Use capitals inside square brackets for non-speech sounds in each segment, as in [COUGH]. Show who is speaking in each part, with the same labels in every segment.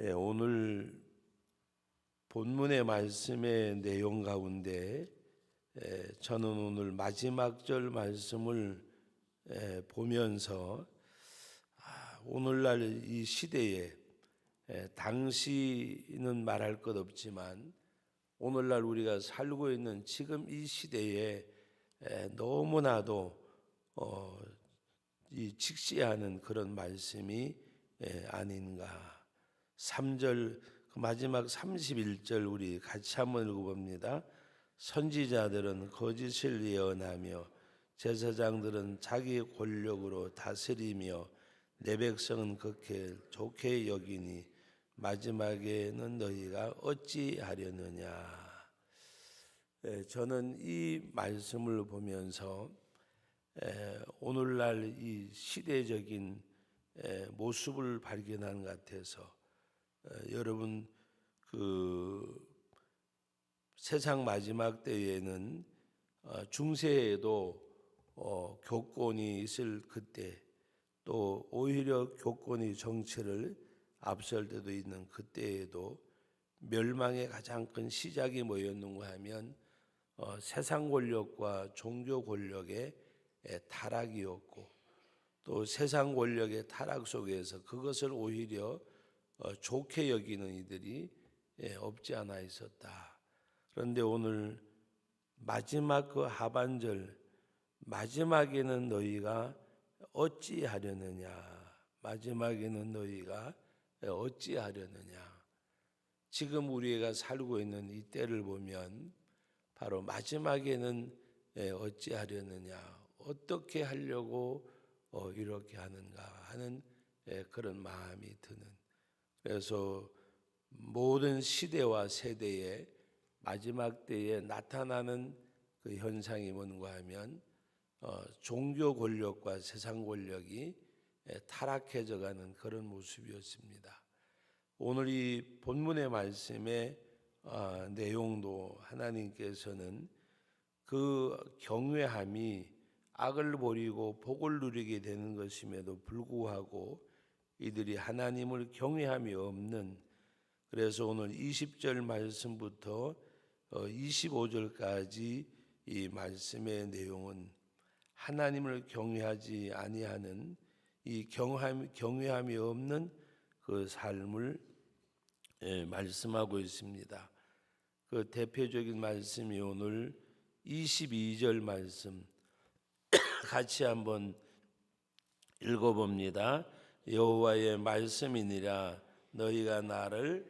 Speaker 1: 예, 오늘 본문의 말씀의 내용 가운데 예, 저는 오늘 마지막 절 말씀을 예, 보면서 아, 오늘날 이 시대에 예, 당시는 말할 것 없지만 오늘날 우리가 살고 있는 지금 이 시대에 에, 너무나도 어, 이 직시하는 그런 말씀이 에, 아닌가. 3절 그 마지막 31절 우리 같이 한번 읽어봅니다. 선지자들은 거짓을 예언하며 제사장들은 자기 권력으로 다스리며 내 백성은 그렇게 좋게 여기니 마지막에는 너희가 어찌하려느냐. 예, 저는 이 말씀을 보면서 에, 오늘날 이 시대적인 에, 모습을 발견한 것 같아서 에, 여러분 그 세상 마지막 때에는 어, 중세에도 어, 교권이 있을 그때 또 오히려 교권이 정치를 앞설 때도 있는 그때에도 멸망의 가장 큰 시작이 뭐였는가 하면 어, 세상 권력과 종교 권력의 에, 타락이었고 또 세상 권력의 타락 속에서 그것을 오히려 어, 좋게 여기는 이들이 예, 없지 않아 있었다. 그런데 오늘 마지막 그 하반절 마지막에는 너희가 어찌하려느냐? 마지막에는 너희가 어찌하려느냐? 지금 우리가 살고 있는 이 때를 보면 바로 마지막에는 예, 어찌하려느냐? 어떻게 하려고 어, 이렇게 하는가? 하는 예, 그런 마음이 드는 그래서 모든 시대와 세대에 마지막 때에 나타나는 그 현상이 뭔가 하면 어, 종교 권력과 세상 권력이 예, 타락해져 가는 그런 모습이었습니다. 오늘 이 본문의 말씀의 어, 내용도 하나님께서는 그 경외함이 악을 버리고 복을 누리게 되는 것임에도 불구하고 이들이 하나님을 경외함이 없는 그래서 오늘 20절 말씀부터 25절까지 어, 이 말씀의 내용은 하나님을 경외하지 아니하는 이 경함, 경외함이 없는 그 삶을 예, 말씀하고 있습니다. 그 대표적인 말씀이 오늘 22절 말씀 [COUGHS] 같이 한번 읽어봅니다. 여호와의 말씀이니라. 너희가 나를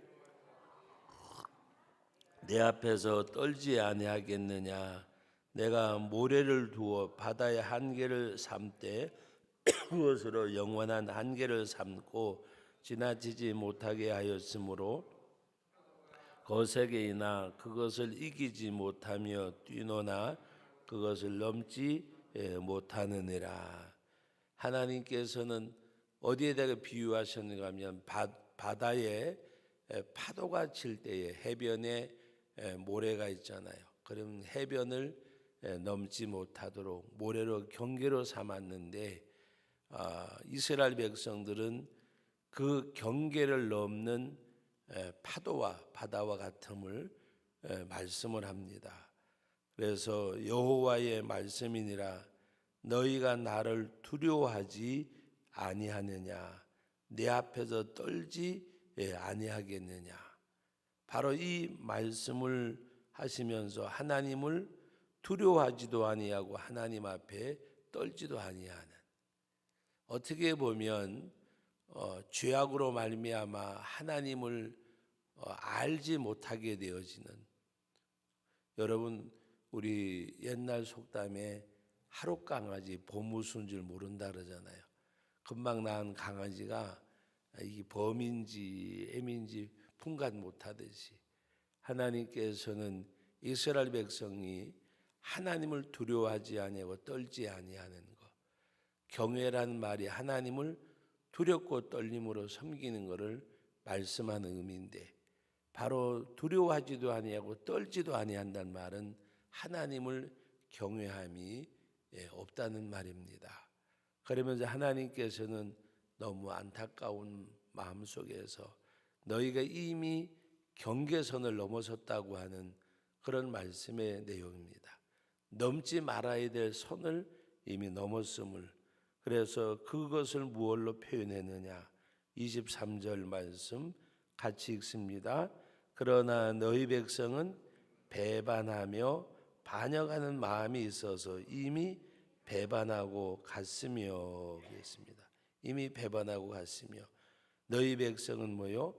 Speaker 1: 내 앞에서 떨지 아니하겠느냐? 내가 모래를 두어 바다의 한계를 삼되 [CLEARS THROAT] 그것으로 영원한 한계를 삼고 지나치지 못하게 하였으므로 거세게이나 그것을 이기지 못하며 뛰노나 그것을 넘지 예, 못하느니라. 하나님께서는 어디에다가 비유하셨는가 하면 바다에 파도가 칠 때에 해변에 모래가 있잖아요. 그럼 해변을 넘지 못하도록 모래로 경계로 삼았는데 아, 이스라엘 백성들은 그 경계를 넘는 파도와 바다와 같음을 말씀을 합니다. 그래서 여호와의 말씀이니라 너희가 나를 두려워하지 아니하느냐? 내 앞에서 떨지 아니하겠느냐? 바로 이 말씀을 하시면서 하나님을 두려워하지도 아니하고 하나님 앞에 떨지도 아니하는. 어떻게 보면 어, 죄악으로 말미암아 하나님을 어, 알지 못하게 되어지는. 여러분 우리 옛날 속담에 하루 강아지 보무수인 줄 모른다 그러잖아요. 금방 낳은 강아지가 이 범인지 애민지 분간 못하듯이 하나님께서는 이스라엘 백성이 하나님을 두려워하지 아니하고 떨지 아니하는 것. 경외라는 말이 하나님을 두렵고 떨림으로 섬기는 것을 말씀하는 의미인데 바로 두려워하지도 아니하고 떨지도 아니한다는 말은 하나님을 경외함이 예, 없다는 말입니다. 그러면서 하나님께서는 너무 안타까운 마음 속에서 너희가 이미 경계선을 넘어섰다고 하는 그런 말씀의 내용입니다. 넘지 말아야 될 선을 이미 넘었음을 그래서 그것을 무엇로 표현했느냐? 23절 말씀 같이 읽습니다. 그러나 너희 백성은 배반하며 반역하는 마음이 있어서 이미 배반하고 갔으며 그랬습니다. 이미 배반하고 갔으며 너희 백성은 뭐요?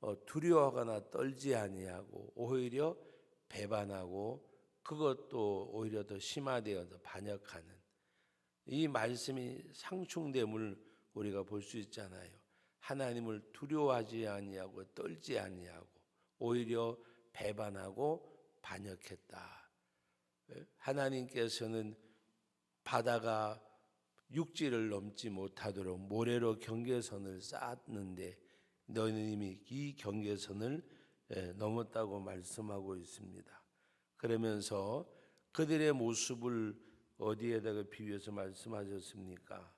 Speaker 1: 어, 두려워하거나 떨지 아니하고 오히려 배반하고 그것도 오히려 더 심화되어 더 반역하는 이 말씀이 상충됨을 우리가 볼 수 있잖아요. 하나님을 두려워하지 아니하고 떨지 아니하고 오히려 배반하고 반역했다. 예? 하나님께서는 바다가 육지를 넘지 못하도록 모래로 경계선을 쌓았는데 너희는 이미 이 경계선을 예, 넘었다고 말씀하고 있습니다. 그러면서 그들의 모습을 어디에다가 비유해서 말씀하셨습니까?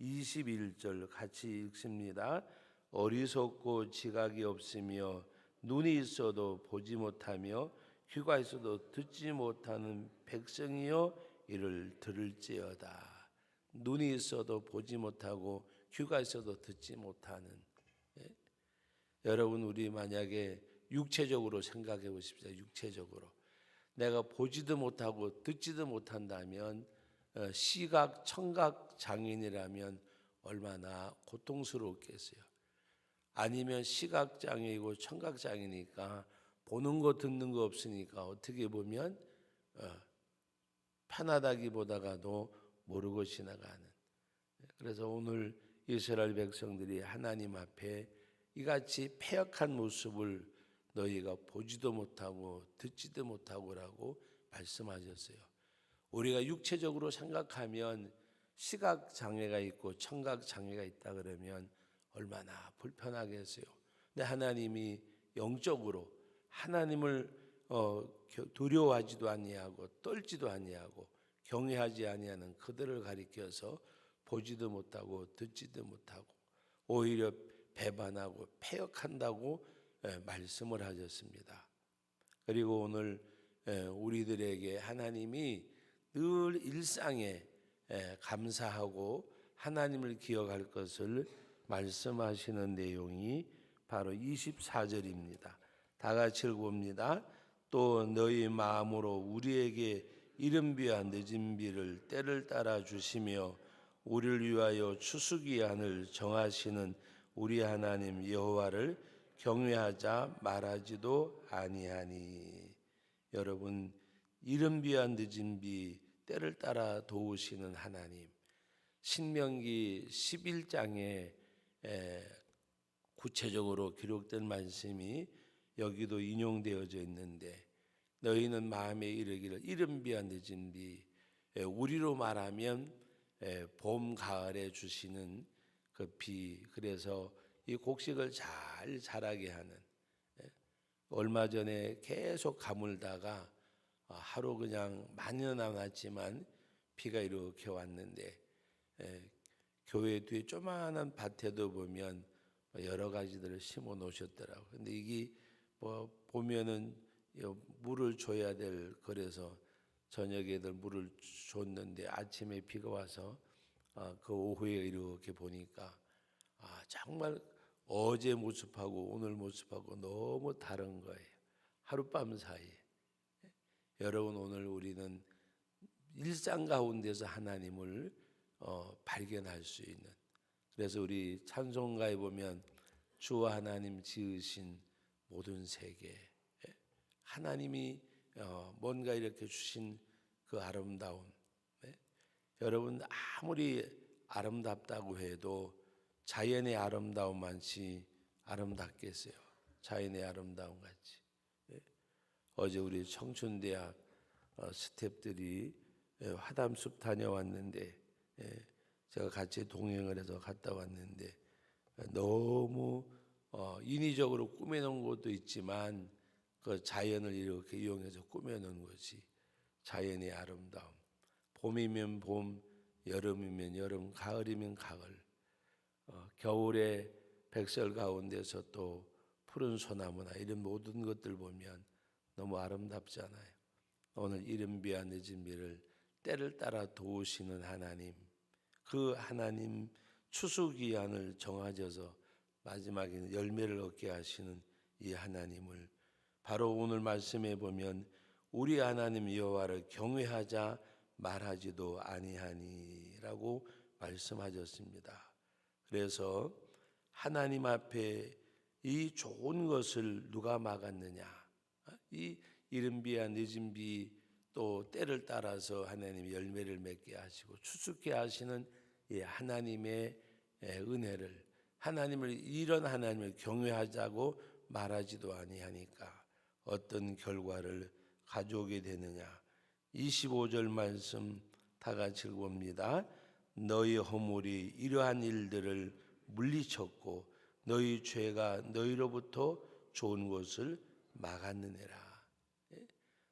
Speaker 1: 21절 같이 읽습니다. 어리석고 지각이 없으며 눈이 있어도 보지 못하며 귀가 있어도 듣지 못하는 백성이여 이를 들을지어다. 눈이 있어도 보지 못하고 귀가 있어도 듣지 못하는 예? 여러분 우리 만약에 육체적으로 생각해 보십시오. 육체적으로 내가 보지도 못하고 듣지도 못한다면 어, 시각 청각 장애인이라면 얼마나 고통스러웠겠어요. 아니면 시각 장애이고 청각 장애니까 보는 거 듣는 거 없으니까 어떻게 보면 어, 편하다기보다가도 모르고 지나가는. 그래서 오늘 이스라엘 백성들이 하나님 앞에 이같이 패역한 모습을 너희가 보지도 못하고 듣지도 못하고라고 말씀하셨어요. 우리가 육체적으로 생각하면 시각 장애가 있고 청각 장애가 있다 그러면 얼마나 불편하겠어요. 근데 하나님이 영적으로 하나님을 어, 두려워하지도 아니하고 떨지도 아니하고 경외하지 아니하는 그들을 가리켜서 보지도 못하고 듣지도 못하고 오히려 배반하고 패역한다고 예, 말씀을 하셨습니다. 그리고 오늘 예, 우리들에게 하나님이 늘 일상에 예, 감사하고 하나님을 기억할 것을 말씀하시는 내용이 바로 24절입니다. 다 같이 읽어봅니다. 또 너희 마음으로 우리에게 이른비와 늦은비를 때를 따라 주시며 우리를 위하여 추수기한을 정하시는 우리 하나님 여호와를 경외하자 말하지도 아니하니. 여러분 이른비와 늦은비 때를 따라 도우시는 하나님 신명기 11장에 구체적으로 기록된 말씀이 여기도 인용되어져 있는데 너희는 마음에 이르기를 이른비와 늦은비 우리로 말하면 봄 가을에 주시는 그 비 그래서 이 곡식을 잘 자라게 하는 얼마 전에 계속 가물다가 어, 하루 그냥 많이는 안 왔지만 비가 이렇게 왔는데 교회 뒤에 조만한 밭에도 보면 여러 가지들을 심어 놓으셨더라고. 근데 이게 뭐 보면은 물을 줘야 될 그래서 저녁에 들 물을 줬는데 아침에 비가 와서 아, 그 오후에 이렇게 보니까 아 정말 어제 모습하고 오늘 모습하고 너무 다른 거예요. 하룻밤 사이에. 여러분 오늘 우리는 일상 가운데서 하나님을 어, 발견할 수 있는 그래서 우리 찬송가에 보면 주 하나님 지으신 모든 세계 하나님이 어, 뭔가 이렇게 주신 그 아름다움 네? 여러분 아무리 아름답다고 해도 자연의 아름다움 만치 아름답겠어요. 자연의 아름다움 같이. 예. 어제 우리 청춘대학 어, 스탭들이 예, 화담숲 다녀왔는데 예, 제가 같이 동행을 해서 갔다 왔는데 너무 어, 인위적으로 꾸며놓은 것도 있지만 그 자연을 이렇게 이용해서 꾸며놓은 것이 자연의 아름다움. 봄이면 봄, 여름이면 여름, 가을이면 가을. 어, 겨울에 백설 가운데서 또 푸른 소나무나 이런 모든 것들 보면 너무 아름답잖아요. 오늘 이른비와 늦은비를 때를 따라 도우시는 하나님, 그 하나님 추수기한을 정하셔서 마지막에는 열매를 얻게 하시는 이 하나님을 바로 오늘 말씀에 보면 우리 하나님 여호와를 경외하자 말하지도 아니하니라고 말씀하셨습니다. 그래서 하나님 앞에 이 좋은 것을 누가 막았느냐? 이 이른 비와 늦은 비 또 때를 따라서 하나님이 열매를 맺게 하시고 추수케 하시는 이 하나님의 은혜를 하나님을 이런 하나님을 경외하자고 말하지도 아니하니까 어떤 결과를 가져오게 되느냐? 25절 말씀 다 같이 읽어봅니다. 너희 허물이 이러한 일들을 물리쳤고 너희 죄가 너희로부터 좋은 것을 막았느니라.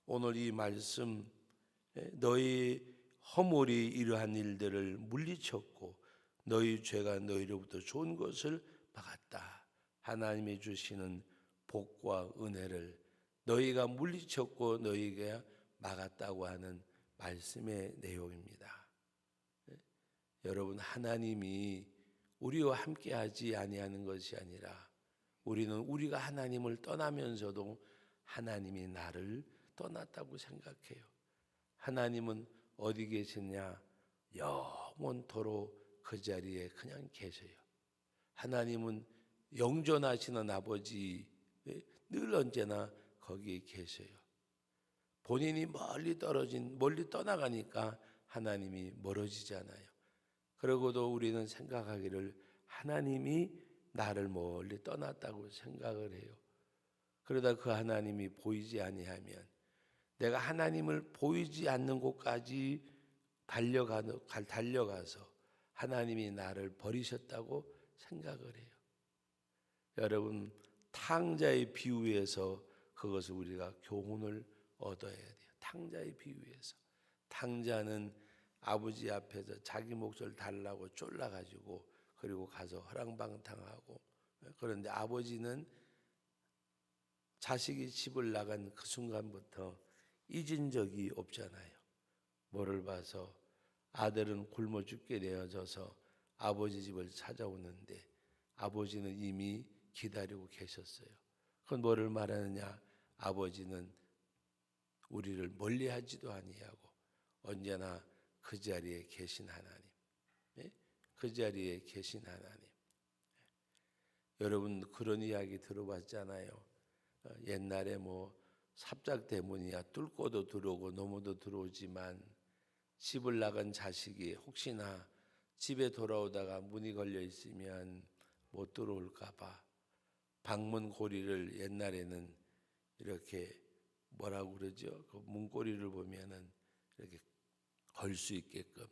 Speaker 1: 오늘 이 말씀 너희 허물이 이러한 일들을 물리쳤고 너희 죄가 너희로부터 좋은 것을 막았다. 하나님이 주시는 복과 은혜를 너희가 물리쳤고 너희가 막았다고 하는 말씀의 내용입니다. 여러분 하나님이 우리와 함께 하지 아니하는 것이 아니라 우리는 우리가 하나님을 떠나면서도 하나님이 나를 떠났다고 생각해요. 하나님은 어디 계시냐? 영원토록 그 자리에 그냥 계세요. 하나님은 영존하시는 아버지 늘 언제나 거기에 계세요. 본인이 멀리 떨어진 멀리 떠나가니까 하나님이 멀어지잖아요. 그러고도 우리는 생각하기를 하나님이 나를 멀리 떠났다고 생각을 해요. 그러다 그 하나님이 보이지 아니하면 내가 하나님을 보이지 않는 곳까지 달려가 달려가서 하나님이 나를 버리셨다고 생각을 해요. 여러분 탕자의 비유에서 그것을 우리가 교훈을 얻어야 돼요. 탕자의 비유에서 탕자는 아버지 앞에서 자기 몫을 달라고 쫄라가지고 그리고 가서 허랑방탕하고 그런데 아버지는 자식이 집을 나간 그 순간부터 잊은 적이 없잖아요. 뭐를 봐서 아들은 굶어 죽게 되어져서 아버지 집을 찾아오는데 아버지는 이미 기다리고 계셨어요. 그건 뭐를 말하느냐? 아버지는 우리를 멀리하지도 아니하고 언제나 그 자리에 계신 하나님, 예? 그 자리에 계신 하나님. 여러분 그런 이야기 들어봤잖아요. 어, 옛날에 뭐 삽작 때문이야 뚫고도 들어오고 넘어도 들어오지만 집을 나간 자식이 혹시나 집에 돌아오다가 문이 걸려 있으면 못 들어올까봐 방문 고리를 옛날에는 이렇게 뭐라고 그러죠? 그 문고리를 보면은 이렇게 걸 수 있게끔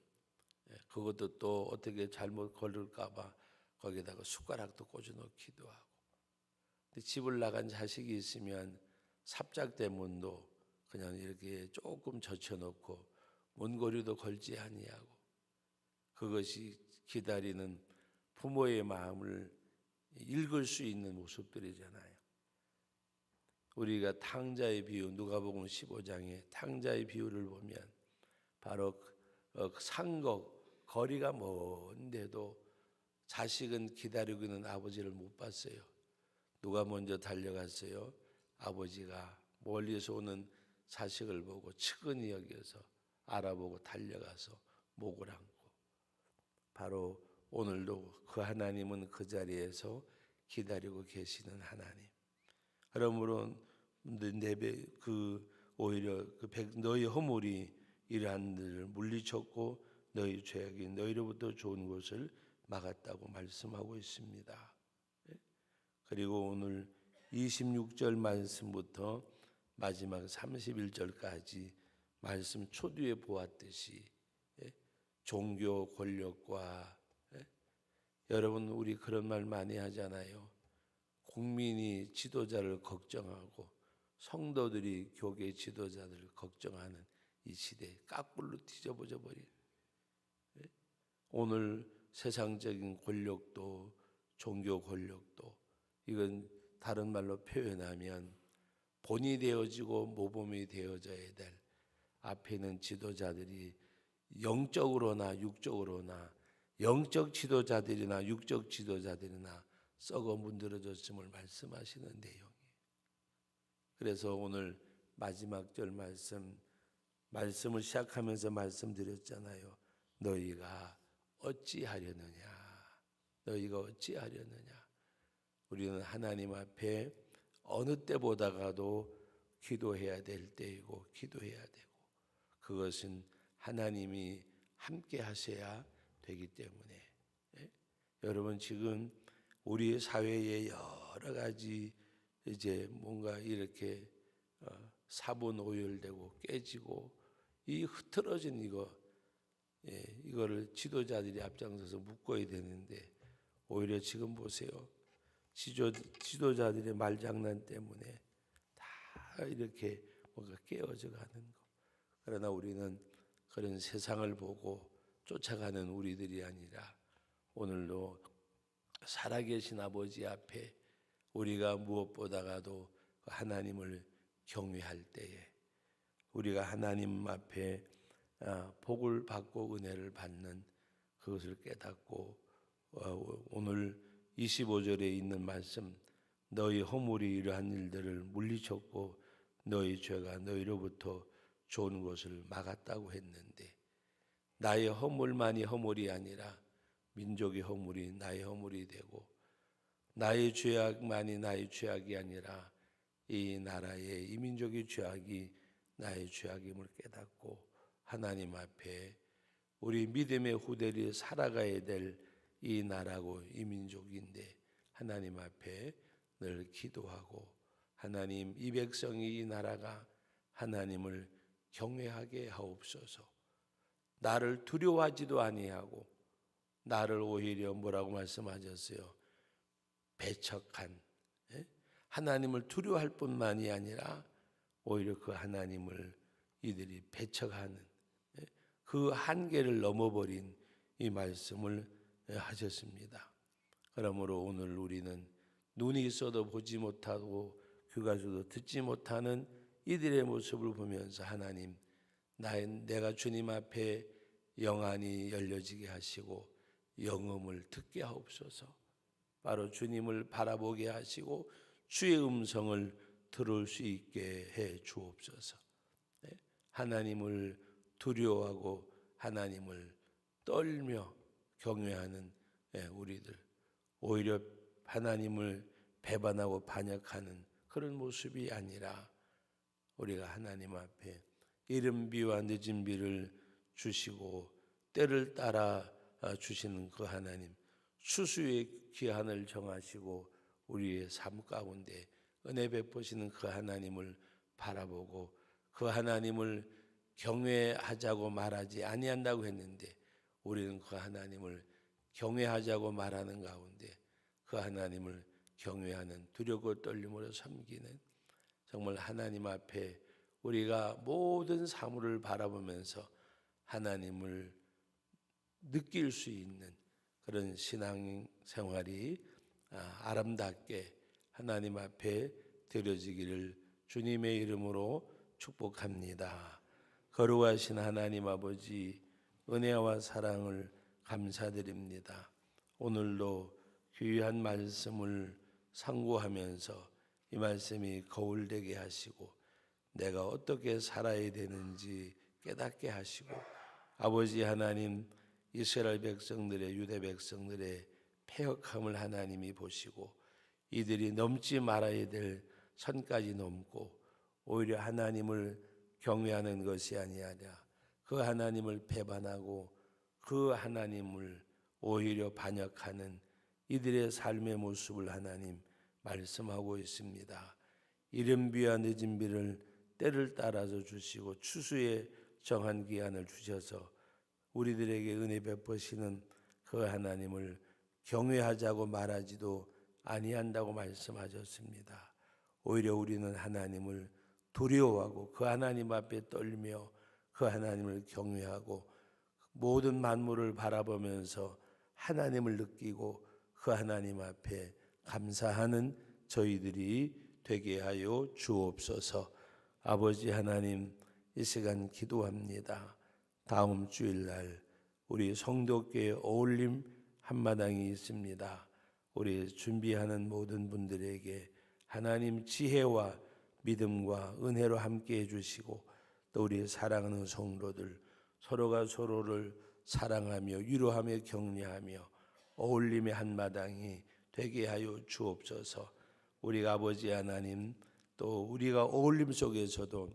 Speaker 1: 예, 그것도 또 어떻게 잘못 걸을까봐 거기다가 숟가락도 꽂아 놓기도 하고 집을 나간 자식이 있으면 삽작 대문도 그냥 이렇게 조금 젖혀놓고 문고리도 걸지 아니하고 그것이 기다리는 부모의 마음을 읽을 수 있는 모습들이잖아요. 우리가 탕자의 비유 누가복음 15장에 탕자의 비유를 보면 바로 그, 어, 상거 거리가 먼데도 자식은 기다리고 있는 아버지를 못 봤어요. 누가 먼저 달려갔어요? 아버지가 멀리서 오는 자식을 보고 측은히 여겨서 알아보고 달려가서 목을 안고 바로 오늘도 그 하나님은 그 자리에서 기다리고 계시는 하나님. 그러므로 내배 그 오히려 그 백, 너희 허물이 이러한 일을 물리쳤고 너희 죄악이 너희로부터 좋은 것을 막았다고 말씀하고 있습니다. 예? 그리고 오늘 26절 말씀부터 마지막 31절까지 말씀 초두에 보았듯이 예? 종교 권력과 예? 여러분 우리 그런 말 많이 하잖아요. 국민이 지도자를 걱정하고 성도들이 교계 지도자들을 걱정하는 이 시대 깍불로 뒤져버져 버린 예? 오늘 세상적인 권력도 종교 권력도 이건 다른 말로 표현하면 본이 되어지고 모범이 되어져야 될 앞에 있는 지도자들이 영적으로나 육적으로나 영적 지도자들이나 육적 지도자들이나 썩어 문드러졌음을 말씀하시는 내용이에요. 그래서 오늘 마지막 절 말씀 말씀을 시작하면서 말씀드렸잖아요. 너희가 어찌하려느냐? 너희가 어찌하려느냐? 우리는 하나님 앞에 어느 때보다가도 기도해야 될 때이고 기도해야 되고 그것은 하나님이 함께 하셔야 되기 때문에 예? 여러분 지금 우리 사회에 여러 가지 이제 뭔가 이렇게 어, 사분 오열되고 깨지고 이 흐트러진 이거 예, 이거를 지도자들이 앞장서서 묶어야 되는데 오히려 지금 보세요. 지도, 지도자들의 말장난 때문에 다 이렇게 뭔가 깨어져 가는 거. 그러나 우리는 그런 세상을 보고 쫓아가는 우리들이 아니라 오늘도 살아계신 아버지 앞에 우리가 무엇보다가도 그 하나님을 경외할 때에 우리가 하나님 앞에 아, 복을 받고 은혜를 받는 그것을 깨닫고 어, 오늘 25절에 있는 말씀 너희 허물이 이러한 일들을 물리쳤고 너희 죄가 너희로부터 좋은 것을 막았다고 했는데 나의 허물만이 허물이 아니라 민족의 허물이 나의 허물이 되고 나의 죄악만이 나의 죄악이 아니라 이 나라의 이 민족의 죄악이 나의 죄악임을 깨닫고 하나님 앞에 우리 믿음의 후대리 살아가야 될 이 나라고 이 민족인데 하나님 앞에 늘 기도하고 하나님 이 백성이 이 나라가 하나님을 경외하게 하옵소서. 나를 두려워하지도 아니하고 나를 오히려 뭐라고 말씀하셨어요? 배척한 예? 하나님을 두려워할 뿐만이 아니라 오히려 그 하나님을 이들이 배척하는 예? 그 한계를 넘어버린 이 말씀을 하셨습니다. 그러므로 오늘 우리는 눈이 있어도 보지 못하고 귀가 줘도 듣지 못하는 이들의 모습을 보면서 하나님 나의 내가 주님 앞에 영안이 열려지게 하시고 영음을 듣게 하옵소서. 바로 주님을 바라보게 하시고 주의 음성을 들을 수 있게 해 주옵소서. 네? 하나님을 두려워하고 하나님을 떨며 경외하는 예, 우리들 오히려 하나님을 배반하고 반역하는 그런 모습이 아니라 우리가 하나님 앞에 이른 비와 늦은 비를 주시고 때를 따라 주시는 그 하나님 추수의 기한을 정하시고 우리의 삶 가운데 은혜 베푸시는 그 하나님을 바라보고 그 하나님을 경외하자고 말하지 아니한다고 했는데 우리는 그 하나님을 경외하자고 말하는 가운데 그 하나님을 경외하는 두렵고 떨림으로 섬기는 정말 하나님 앞에 우리가 모든 사물을 바라보면서 하나님을 느낄 수 있는 그런 신앙 생활이 아, 아름답게 하나님 앞에 드려지기를 주님의 이름으로 축복합니다. 거룩하신 하나님 아버지 은혜와 사랑을 감사드립니다. 오늘도 귀한 말씀을 상고하면서 이 말씀이 거울되게 하시고 내가 어떻게 살아야 되는지 깨닫게 하시고 아버지 하나님 이스라엘 백성들의 유대 백성들의 폐역함을 하나님이 보시고 이들이 넘지 말아야 될 선까지 넘고 오히려 하나님을 경외하는 것이 아니하냐 그 하나님을 배반하고 그 하나님을 오히려 반역하는 이들의 삶의 모습을 하나님 말씀하고 있습니다. 이른 비와 늦은 비를 때를 따라서 주시고 추수에 정한 기한을 주셔서 우리들에게 은혜 베푸시는 그 하나님을 경외하자고 말하지도 아니한다고 말씀하셨습니다. 오히려 우리는 하나님을 두려워하고 그 하나님 앞에 떨며 그 하나님을 경외하고 모든 만물을 바라보면서 하나님을 느끼고 그 하나님 앞에 감사하는 저희들이 되게 하여 주옵소서. 아버지 하나님 이 시간 기도합니다. 다음 주일날 우리 성도께 어울림 한마당이 있습니다. 우리 준비하는 모든 분들에게 하나님 지혜와 믿음과 은혜로 함께 해주시고 또 우리 사랑하는 성도들 서로가 서로를 사랑하며 위로하며 격려하며 어울림의 한마당이 되게 하여 주옵소서. 우리가 아버지 하나님 또 우리가 어울림 속에서도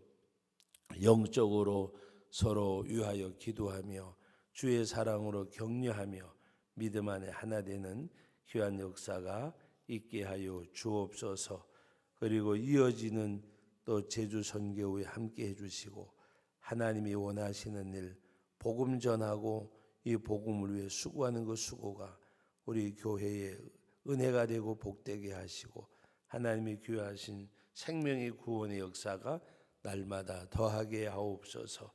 Speaker 1: 영적으로 서로 위하여 기도하며 주의 사랑으로 격려하며 믿음 안에 하나 되는 귀한 역사가 있게 하여 주옵소서. 그리고 이어지는 또 제주 선교회 함께 해주시고 하나님이 원하시는 일 복음 전하고 이 복음을 위해 수고하는 그 수고가 우리 교회에 은혜가 되고 복되게 하시고 하나님이 귀하신 생명의 구원의 역사가 날마다 더하게 하옵소서.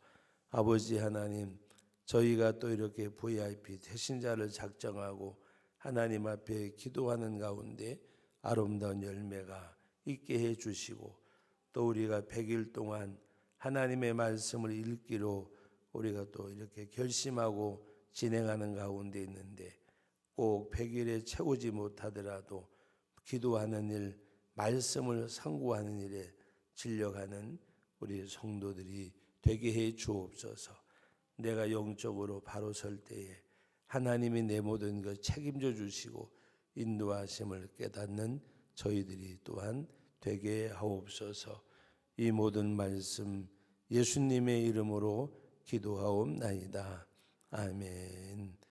Speaker 1: 아버지 하나님 저희가 또 이렇게 VIP 대신자를 작정하고 하나님 앞에 기도하는 가운데 아름다운 열매가 있게 해 주시고 또 우리가 100일 동안 하나님의 말씀을 읽기로 우리가 또 이렇게 결심하고 진행하는 가운데 있는데 꼭 100일에 채우지 못하더라도 기도하는 일, 말씀을 상고하는 일에 진력하는 우리 성도들이 되게 해 주옵소서. 내가 영적으로 바로 설 때에 하나님이 내 모든 것 책임져 주시고 인도하심을 깨닫는 저희들이 또한 되게 하옵소서. 이 모든 말씀 예수님의 이름으로 기도하옵나이다. 아멘.